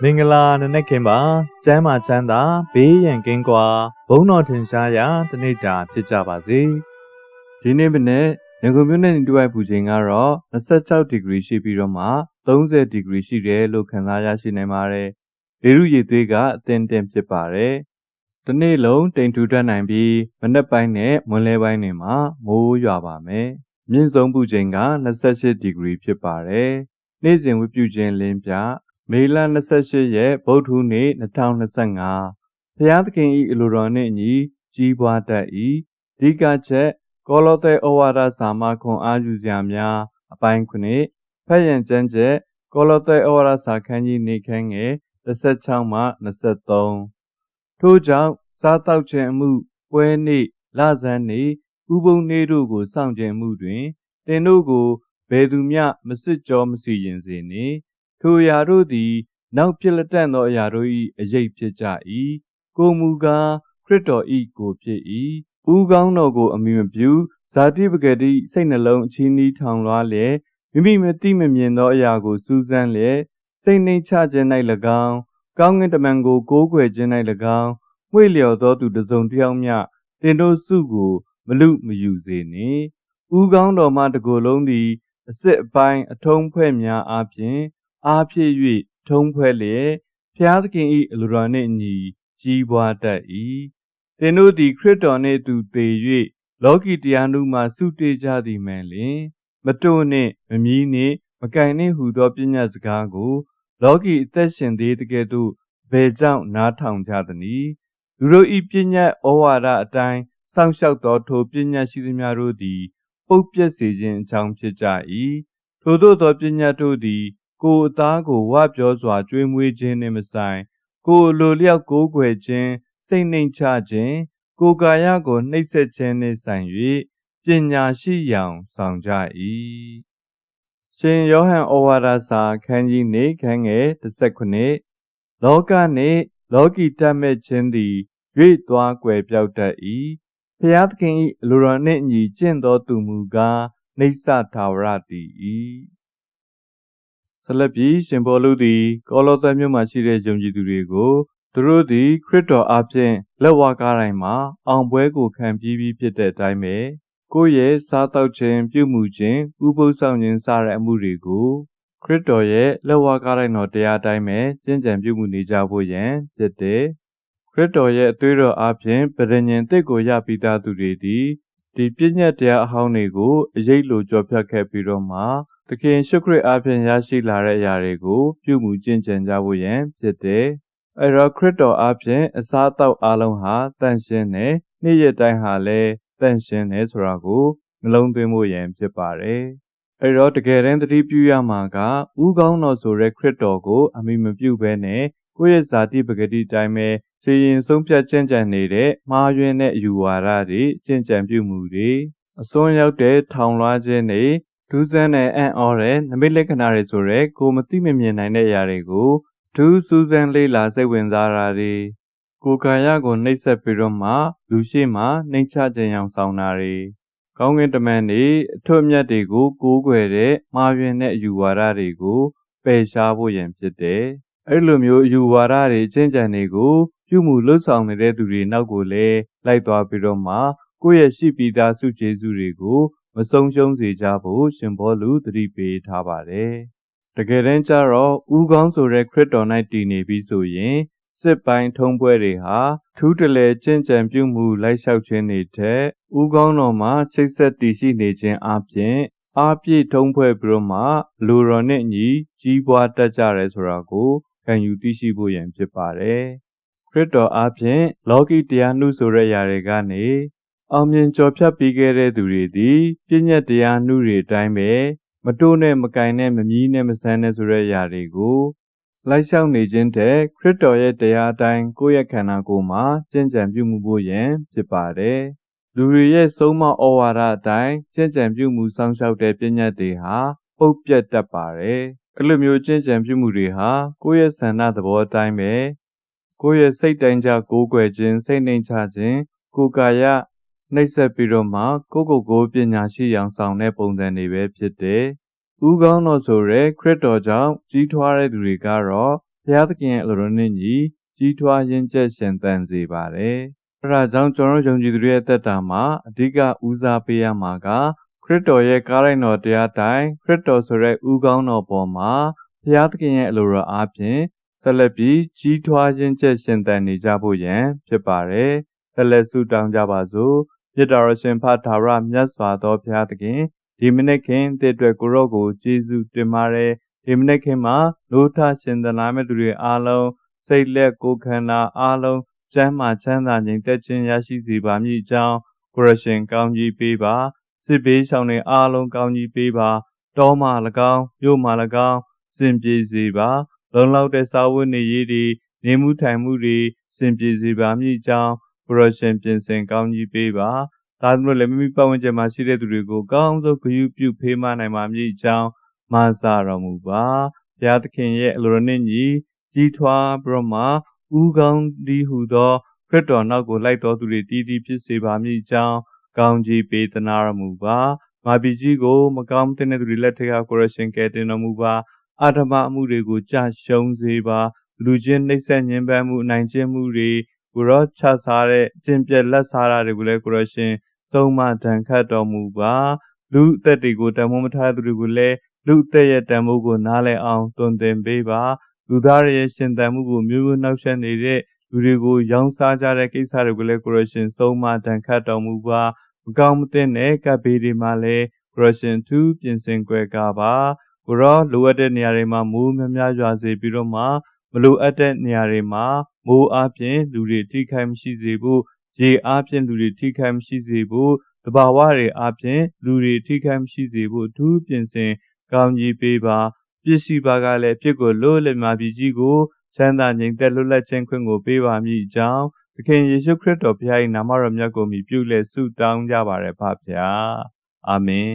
မင်္ဂလာနံနက်ခင်းပါကျမ်းမာချမ်းသာဘေးရန်ကင်းကွာဘုန်းတော်ထင်ရှားရာတနေ့တာဖြစ်ကြပါစေဒီနေ့မနေ့ရန်ကုန်မြို့နယ်နေတူဝိုက်ပူချိန်ကတော့26ဒီဂရီရှိပြီးတော့မှ30ဒီဂရီရှိတယ်လို့ခန့်မှန်းရရှိနိုင်ပါတယ်။လေရုရည်သွေးကအသင့်တင်ဖြစ်ပါတယ်။ဒီနေ့လုံးတိမ်ထူထပ်နိုင်ပြီးမနက်ပိုင်းနဲ့မွန်းလယ်ပိုင်းတွေမှာမိုးရွာပါမယ်။မြင့်ဆုံးပူချိန်က28ဒီဂရီဖြစ်ပါတယ်။နေ့စဉ်ဝတ်ပြုခြင်းလင်းပြ မေလ28ရက်ဗုဒ္ဓဟူးနေ့2025ဖျားသခင်၏အလိုတော်နှင့်အညီကြီးပွားတတ်၏ဒီကချက် ကောလောသဲဩဝါဒစာမခွန်အားယူစရာများအပိုင်းခုနှစ်ဖတ်ရန်ကျမ်းချက်ကောလောသဲဩဝါဒစာခန်းကြီးနေခန်းငယ်16မှ23ထို့ကြောင့်စားတောက်ခြင်းအမှုပွဲနေ့လဆန်းနေ့ဥပုံနေ့တို့ကိုစောင့်ခြင်းမှုတွင်တင်တို့ကိုဘယ်သူမျှမစစ်ကြောမစီရင်စေနှင့် ထိုအရာတို့သည် နောက်ဖြစ်လက်တန့်သောအရာတို့၏အရေးဖြစ်ကြ၏ကိုမူကားခရစ်တော်၏ကိုဖြစ်၏ဦးကောင်းတော်ကိုအမိမပြုဇာတိပဂတိစိတ်နှလုံးအချီးနှီးထောင်လွှားလျက်မိမိမသိမမြင်သောအရာကိုစူးစမ်းလျက်စိတ်နှိမ်ချခြင်း၌၎င်းကောင်းကင်တမန်ကိုကိုးကွယ်ခြင်း၌၎င်းမှွေလျော်သောသူတစ်စုံတစ်ယောက်မျှတင်တို့စုကိုမလူမယူစေနှင့်ဦးကောင်းတော်မှတကိုယ်လုံးသည်အစစ်အပိုင်းအထုံးဖွဲ့များအားဖြင့် အားဖြည့်၍ထုံးဖွဲ့လျက်ဖျားသခင်၏အလိုတော်နှင့်အညီကြီးပွားတတ်၏သင်တို့သည်ခရစ်တော်နှင့်တူသေ၍လောကီတရားနုမှစုတေကြသည်မှန်လျင်မတို့နှင့်မမီးနှင့်မကင်နှင့်ဟူသောပညာစကားကို လောကီအသက်ရှင်သေးတကယ်သို့ဘယ်ကြောင့်နားထောင်ကြသနည်းလူတို့၏ပညာဩဝါဒအတိုင်းစောင့်ရှောက်သောထိုပညာရှိသမျှတို့သည် ပုတ်ပြက်စေခြင်းအကြောင်းဖြစ်ကြ၏ထိုတို့သောပညာတို့သည် ကိုယ်အသားကိုဝပြောစွာကြွေးမွေးခြင်းနှင့်မဆိုင် ကိုယ်လိုလျောက်ကိုးကွယ်ခြင်းစိတ်နှိမ်ချခြင်းကိုယ်ကာယကိုနှိပ်စက်ခြင်းနှင့်ဆိုင်၍ပညာရှိယောင်ဆောင်ကြ၏ရှင်ယောဟန်ဩဝါဒစာခန်းကြီးနေခန်းငယ်19လောကနှင့်လောကီတတ်မဲ့ခြင်းသည်၍သွားကွယ်ပြောက်တတ်၏ဖျားသခင်၏အလိုတော်နှင့်အညီကျင့်သောသူမူကားနေဆထာဝရတည်၏ ဆက်လက်ပြီးရှင်ဘောလူသည်ကောလောသဲမြို့မှရှိတဲ့ယုံကြည်သူတွေကိုသူတို့သည်ခရစ်တော်အားဖြင့်လက်ဝါးကားတိုင်းမှာအောင်ပွဲကိုခံပြီးပြီးဖြစ်တဲ့အတိုင်းပဲကိုယ့်ရဲ့စားတောက်ခြင်းပြုမှုခြင်းဥပုသ်ဆောင်ခြင်းစတဲ့အမှုတွေကိုခရစ်တော်ရဲ့လက်ဝါးကားတိုင်းတော်တရားတိုင်းပဲကျင့်ကြံပြုမှုနေကြဖို့ရန်ဖြစ်တယ်ခရစ်တော်ရဲ့အသွေးတော်အားဖြင့်ပရိညင်တစ်ကိုရပြီးသားသူတွေသည်ဒီပြည့်ညတ်တရားအဟောင်းတွေကိုအရေးလိုကြော်ဖြတ်ခဲ့ပြီးတော့မှသ ခင်ရှုခရစ်အားဖြင့်ရရှိလာတဲ့အရာတွေကိုပြုမှုကျင့်ကြံကြဖို့ရန်ဖြစ်တယ်။အဲတော့ခရစ်တော်အားဖြင့်အစားအသောက်အလုံးဟာတန်ရှင်းတယ်။နေ့ရက်တိုင်းဟာလည်းတန်ရှင်းတယ်ဆိုတာကိုနှလုံးသွင်းဖို့ရန်ဖြစ်ပါတယ်။အဲတော့တကယ်တမ်းသတိပြုရမှာကဥကောင်းတော်ဆိုတဲ့ခရစ်တော်ကိုအမိမပြုဘဲနဲ့ကိုယ့်ရဲ့ဇာတိပဂတိတိုင်းပဲစီရင်ဆုံးဖြတ်ကျင့်ကြံနေတဲ့မှားယွင်းတဲ့အယူဝါဒတွေကျင့်ကြံပြုမှုတွေအစွန်းရောက်တဲ့ထောင်လွှားခြင်းတွေ ဒူးဆန်းတဲ့အံ့ဩတဲ့နမိတ်လက္ခဏာတွေဆိုရဲကိုမသိမမြင်နိုင်တဲ့အရာတွေကိုဒူးစူးစမ်းလေးလာစိတ်ဝင်စားတာတွေကိုယ်ကာယကိုနှိပ်စက်ပြီးတော့မှလူရှိမှနှိမ်ချခြင်းအောင်ဆောင်တာတွေကောင်းကင်တမန်တွေအထွတ်အမြတ်တွေကိုကိုးကွယ်တဲ့မှားယွင်းတဲ့အယူဝါဒတွေကိုပယ်ရှားဖို့ရန်ဖြစ်တယ်။အဲ့လိုမျိုးအယူဝါဒတွေကျင့်ကြံတွေကိုပြုမှုလွတ်ဆောင်နေတဲ့သူတွေနောက်ကိုလည်းလိုက်သွားပြီးတော့မှကိုယ့်ရဲ့ရှိပြီးသားစုကျေစုတွေကို မဆုံးရှုံးစေကြဖို့ရှင်ဘောလူသတိပေးထားပါတယ်။တကယ်တမ်းကျတော့ဥကောင်းဆိုတဲ့ခရစ်တော်၌တည်နေပြီးဆိုရင်စစ်ပိုင်းထုံးပွဲတွေဟာထူးတလဲကျင့်ကြံပြုမှုလိုက်လျှောက်ခြင်းတွေထက်ဥကောင်းတော်မှာချိတ်ဆက်တည်ရှိနေခြင်းအပြင်အားပြည့်ထုံးဖွဲ့ပြီးတော့မှလူတော်နဲ့ညီကြီးပွားတတ်ကြရဲဆိုတာကိုခံယူသိရှိဖို့ရန်ဖြစ်ပါတယ်။ခရစ်တော်အားဖြင့်လောကီတရားနှုဆိုတဲ့ຢာတွေကနေ အောင်မြင်ကျော်ဖြတ်ပြီးခဲ့တဲ့သူတွေသည်ပြည့်ညက်တရားနှုတွေအတိုင်းပဲမတိုးနဲ့မကင်နဲ့မမြီးနဲ့မဆန်းနဲ့ဆိုတဲ့ຢာတွေကိုလိုက်လျှောက်နေခြင်းတဲ့ခရစ်တော်ရဲ့တရားအတိုင်းကိုယ့်ရဲ့ခန္ဓာကိုယ်မှာကျင့်ကြံပြုမှုဖို့ရန်ဖြစ်ပါတယ်။လူတွေရဲ့ဆုံးမဩဝါဒအတိုင်းကျင့်ကြံပြုမှုစောင့်ရှောက်တဲ့ပြည့်ညက်တွေဟာပုတ်ပြတ်တတ်ပါတယ်။အဲ့လိုမျိုးကျင့်ကြံပြုမှုတွေဟာကိုယ့်ရဲ့ဆန္ဒသဘောအတိုင်းပဲကိုယ့်ရဲ့စိတ်တိုင်းကြကိုးကွယ်ခြင်းစိတ်နှိမ်ချခြင်းကိုယ်ကာယ နှိပ်စက်ပြီးတော့မှကိုကိုကိုပညာရှိအောင်ဆောင်တဲ့ပုံစံတွေပဲဖြစ်တယ်။ဥကောင်းတော်ဆိုရဲခရစ်တော်ကြောင့်ကြီးထွားတဲ့သူတွေကတော့ဘုရားသခင်ရဲ့အလိုတော်နဲ့ညီကြီးထွားရင့်ကျက်ရှင်သန်စေပါတယ်။အဲဒါကြောင့်ကျွန်တော်တို့ယုံကြည်သူတွေရဲ့သက်တာမှာအဓိကဦးစားပေးရမှာကခရစ်တော်ရဲ့ကားရိုက်တော်တရားတိုင်ခရစ်တော်ဆိုတဲ့ဥကောင်းတော်ပေါ်မှာဘုရားသခင်ရဲ့အလိုတော်အားဖြင့်ဆက်လက်ပြီးကြီးထွားခြင်းချက်ရှင်သန်နေကြဖို့ရန်ဖြစ်ပါတယ်။ဆက်လက်ဆုတောင်းကြပါစို့။ မြတ်တော်ရှင်ဖထာဝရမြတ်စွာသောဘုရားသခင်ဒီမနေ့ခင်တည့်အတွက်ကိုရော့ကိုကျေးဇူးတင်ပါတယ်။ဒီမနေ့ခင်မှာလို့ထရှင်သနာမဲ့သူတွေအားလုံးစိတ်လက်ကိုယ်ခန္ဓာအားလုံးကျမ်းမာချမ်းသာခြင်းတက်ခြင်းရရှိစေပါမည်အကြောင်းကိုရရှင်ကောင်းကြီးပေးပါစစ်ဘေးရှောင်တွေအားလုံးကောင်းကြီးပေးပါတောမှ၎င်းမြို့မှ၎င်းစင်ပြေစေပါ လုံလောက်တဲ့စာဝတ်နေရေးတွေနေမှုထိုင်မှုတွေစင်ပြေစေပါမည်အကြောင်း ကိုရရှင်ပြင်ဆင်ကောင်းကြီးပေးပါဒါသမလို့လည်းမိမိပတ်ဝန်းကျင်မှာရှိတဲ့သူတွေကိုကောင်းဆုံးဂရုပြုဖေးမနိုင်ပါမည်အကြောင်းမဆာတော်မူပါဘုရားသခင်ရဲ့အလိုတော်နှင့်ညီကြီးထွားပြီးတော့မှဥကောင်းဒီဟုသောခရစ်တော်နောက်ကိုလိုက်တော်သူတွေတည်တည်ဖြစ်စေပါမည်အကြောင်းကောင်းကြီးပေးသနာတော်မူပါမာပီကြီးကိုမကောင်းတဲ့သူတွေလက်ထက်ကကိုရရှင်ကဲတင်တော်မူပါအာဓမအမှုတွေကိုကြာရှုံးစေပါလူချင်းနှိမ့်ဆက်ညှဉ်းပန်းမှုနိုင်ကျင့်မှုတွေ ကိုရောချစားတဲ့ကျင့်ပြက်လက်စားတာတွေကိုလည်းကိုရရှင်သုံးမတန်ခတ်တော်မူပါလူအသက်တွေကိုတမုံမထားသူတွေကိုလည်းလူအသက်ရဲ့တန်ဖိုးကိုနားလည်အောင်သွန်သင်ပေးပါလူသားရဲ့ရှင်သန်မှုကိုမျိုးမျိုးနှောက်ယှက်နေတဲ့လူတွေကိုရောင်းစားကြတဲ့ကိစ္စတွေကိုလည်းကိုရရှင်သုံးမတန်ခတ်တော်မူပါမကောင်းမသင့်တဲ့ကပ်ဘေးတွေမှာလည်းကိုရရှင်သူပြင်ဆင်ကြွယ်ကားပါကိုရောလိုအပ်တဲ့နေရာတွေမှာမိုးများများရွာစေပြီးတော့မှမလိုအပ်တဲ့နေရာတွေမှာ မိုးအားဖြင့်လူတွေထိခိုက်မရှိစေဖို့ရေအားဖြင့်လူတွေထိခိုက်မရှိစေဖို့တဘာဝတွေအားဖြင့်လူတွေထိခိုက်မရှိစေဖို့အထူးပြင်ဆင်ကောင်းကြီးပေးပါပစ္စည်းပါကလည်းဖြစ်ကိုလို့လက်မှာပြည်ကြီးကိုချမ်းသာငြိမ်သက်လွတ်လပ်ခြင်းခွင့်ကိုပေးပါမည်အကြောင်းသခင်ယေရှုခရစ်တော်ဘုရား၏နာမတော်မြတ်ကိုမြည်ပြုလက်ဆုတောင်းကြပါရဖဖျားအာမင်